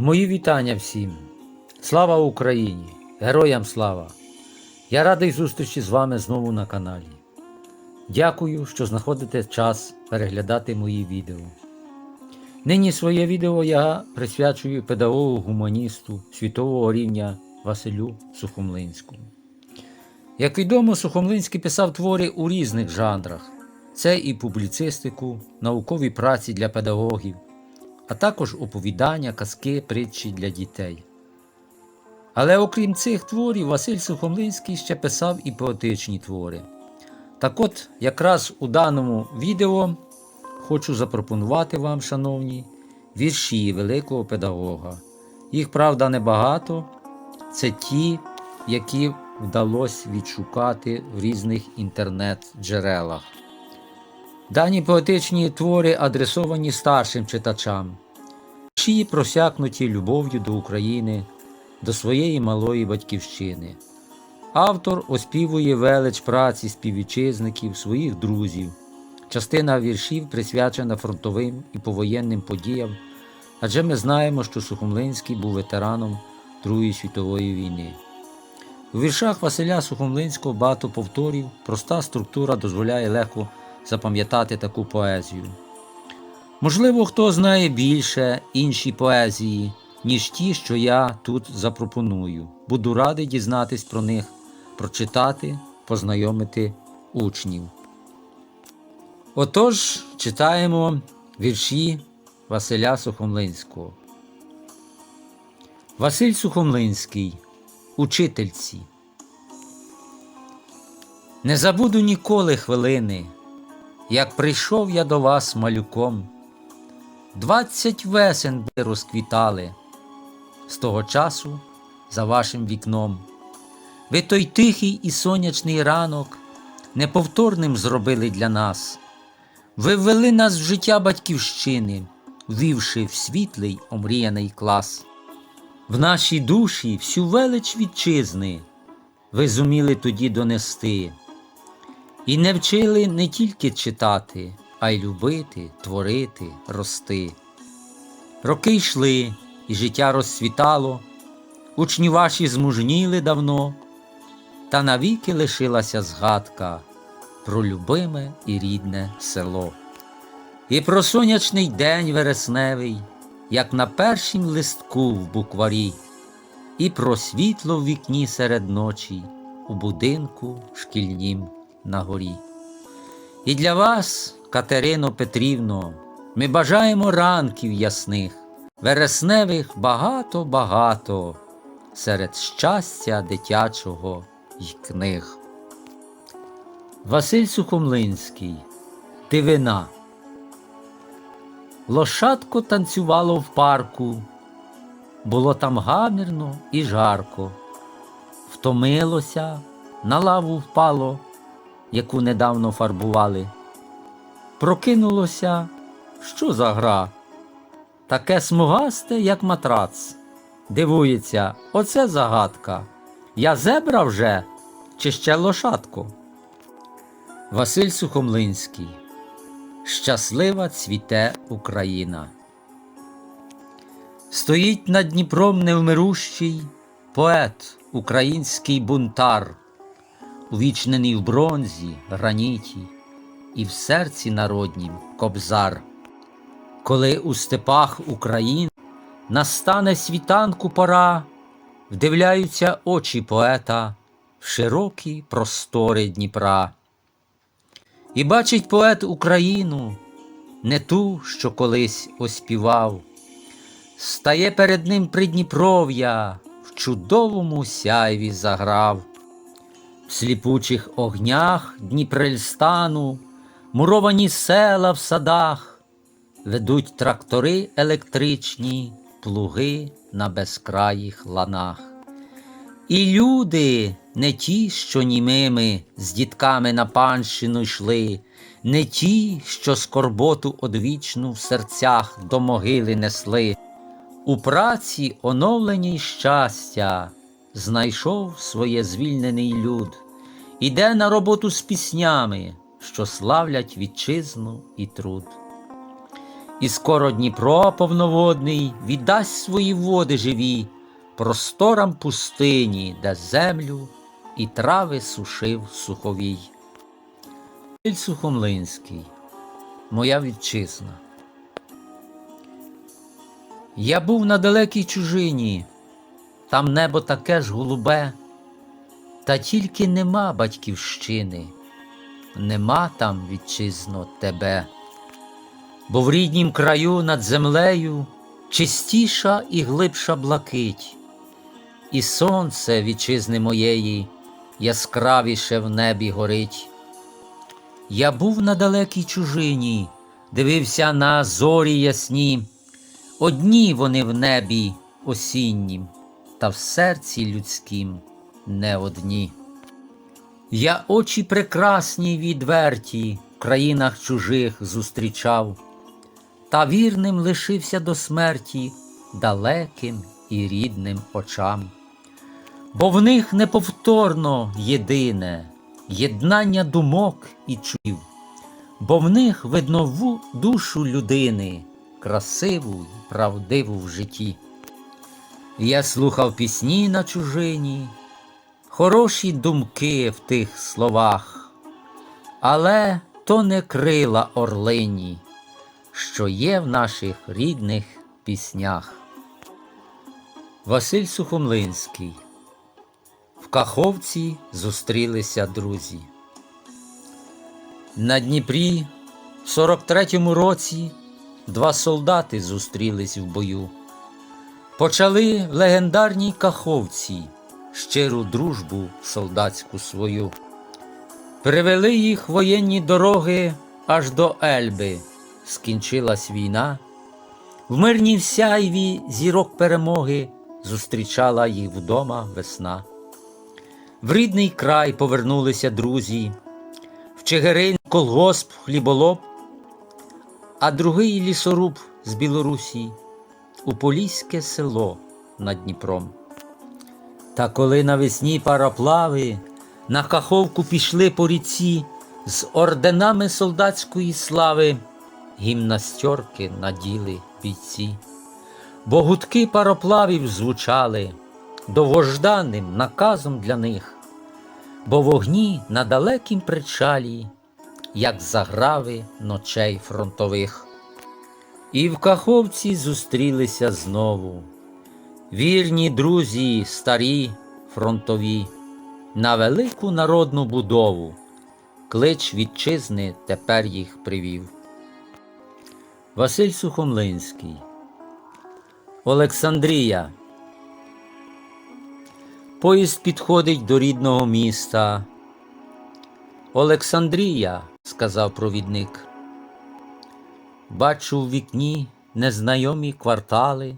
Мої вітання всім. Слава Україні! Героям слава! Я радий зустрічі з вами знову на каналі. Дякую, що знаходите час переглядати мої відео. Нині своє відео я присвячую педагогу-гуманісту світового рівня Василю Сухомлинському. Як відомо, Сухомлинський писав твори у різних жанрах: це і публіцистику, наукові праці для педагогів, а також оповідання, казки, притчі для дітей. Але окрім цих творів, Василь Сухомлинський ще писав і поетичні твори. Так от, якраз у даному відео хочу запропонувати вам, шановні, вірші великого педагога. Їх, правда, небагато. Це ті, які вдалося відшукати в різних інтернет-джерелах. Дані поетичні твори адресовані старшим читачам, вірші просякнуті любов'ю до України, до своєї малої батьківщини. Автор оспівує велич праці співвітчизників, своїх друзів. Частина віршів присвячена фронтовим і повоєнним подіям, адже ми знаємо, що Сухомлинський був ветераном Другої світової війни. У віршах Василя Сухомлинського багато повторів, проста структура дозволяє легко запам'ятати таку поезію. Можливо, хто знає більше інші поезії, ніж ті, що я тут запропоную. Буду радий дізнатись про них, прочитати, познайомити учнів. Отож, читаємо вірші Василя Сухомлинського. Василь Сухомлинський, учительці. Не забуду ніколи хвилини, як прийшов я до вас малюком. Двадцять весен би розквітали з того часу за вашим вікном. Ви той тихий і сонячний ранок неповторним зробили для нас. Ви ввели нас в життя батьківщини, ввівши в світлий омріяний клас. В нашій душі всю велич вітчизни ви зуміли тоді донести, і не вчили не тільки читати, а й любити, творити, рости. Роки йшли, і життя розцвітало, учні ваші змужніли давно, та навіки лишилася згадка про любиме і рідне село. І про сонячний день вересневий, як на першім листку в букварі, і про світло в вікні серед ночі у будинку шкільнім на горі. І для вас, Катерино Петрівно, ми бажаємо ранків ясних, вересневих багато-багато, серед щастя дитячого й книг. Василь Сухомлинський Дивина. Лошадко танцювало в парку, було там гамірно і жарко, втомилося, на лаву впало, яку недавно фарбували. Прокинулося, що за гра? Таке смугасте, як матрац. Дивується, оце загадка. Я зебра вже чи ще лошадко? Василь Сухомлинський. Щаслива цвіте Україна. Стоїть над Дніпром невмирущий поет, український бунтар, увічнений в бронзі, граніті і в серці народнім кобзар. Коли у степах України настане світанку пора, вдивляються очі поета в широкі простори Дніпра. І бачить поет Україну, не ту, що колись оспівав, стає перед ним Придніпров'я, в чудовому сяйві заграв, в сліпучих огнях Дніпрельстану, муровані села в садах, ведуть трактори електричні, плуги на безкраїх ланах. І люди не ті, що німими з дітками на панщину йшли, не ті, що скорботу одвічну в серцях до могили несли. У праці оновленій щастя знайшов своє звільнений люд, іде на роботу з піснями, що славлять вітчизну і труд. І скоро Дніпро повноводний віддасть свої води живі просторам пустині, де землю і трави сушив суховій. Василь Сухомлинський, моя вітчизна. Я був на далекій чужині, там небо таке ж голубе, та тільки нема батьківщини, нема там вітчизно тебе. Бо в ріднім краю над землею чистіша і глибша блакить, і сонце вітчизни моєї яскравіше в небі горить. Я був на далекій чужині, дивився на зорі ясні, одні вони в небі осіннім, та в серці людськім не одні. Я очі прекрасні відверті в країнах чужих зустрічав, та вірним лишився до смерті далеким і рідним очам. Бо в них неповторно єдине єднання думок і чув, бо в них видно ву- душу людини, красиву правдиву в житті. Я слухав пісні на чужині, хороші думки в тих словах, але то не крила орлині, що є в наших рідних піснях. Василь Сухомлинський В Каховці зустрілися друзі. На Дніпрі в 43-му році два солдати зустрілись в бою. Почали в легендарній Каховці щиру дружбу солдатську свою. Привели їх воєнні дороги аж до Ельби. Скінчилась війна. В мирній сяйві зірок перемоги зустрічала їх вдома весна. В рідний край повернулися друзі, в Чигирин колгосп хліболоб, а другий лісоруб з Білорусі у Поліське село над Дніпром. Та коли навесні пароплави на Каховку пішли по ріці з орденами солдатської слави, гімнастерки наділи бійці, бо гудки пароплавів звучали довгожданим наказом для них, бо вогні на далекім причалі, як заграви ночей фронтових. І в Каховці зустрілися знову. Вірні друзі, старі, фронтові, на велику народну будову. Клич вітчизни тепер їх привів. Василь Сухомлинський. Олександрія. Поїзд підходить до рідного міста. Олександрія, сказав провідник. Бачу в вікні незнайомі квартали,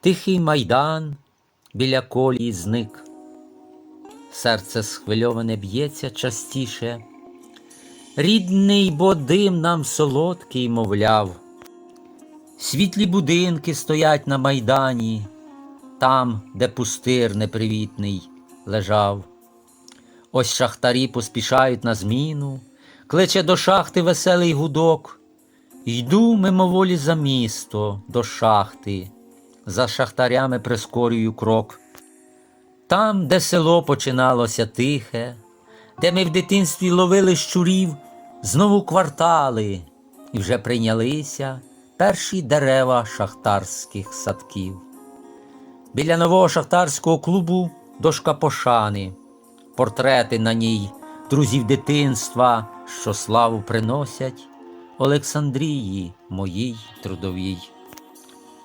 тихий майдан біля колії зник. Серце схвильоване б'ється частіше. Рідний бо дим нам солодкий, мовляв. Світлі будинки стоять на майдані, там, де пустир непривітний лежав. Ось шахтарі поспішають на зміну, кличе до шахти веселий гудок. Йду мимоволі за місто до шахти, за шахтарями прискорюю крок. Там, де село починалося тихе, де ми в дитинстві ловили щурів, знову квартали, і вже прийнялися перші дерева шахтарських садків. Біля нового шахтарського клубу дошка пошани, портрети на ній друзів дитинства, що славу приносять Олександрії моїй трудовій.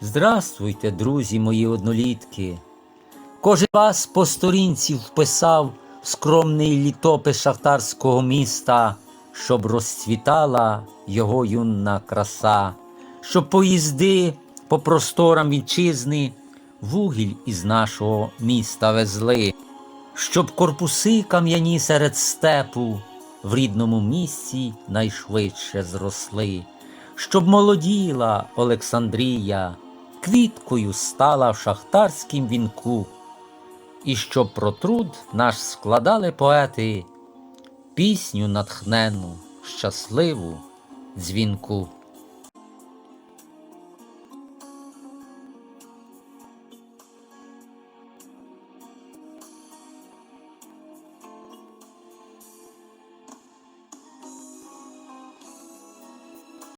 Здравствуйте, друзі мої однолітки. Кожен вас по сторінці вписав скромний літопис шахтарського міста, щоб розцвітала його юна краса, щоб поїзди по просторам вітчизни вугіль із нашого міста везли, щоб корпуси кам'яні серед степу в рідному місці найшвидше зросли, щоб молоділа Олександрія, квіткою стала в шахтарськім вінку, і щоб про труд наш складали поети, пісню натхнену, щасливу дзвінку.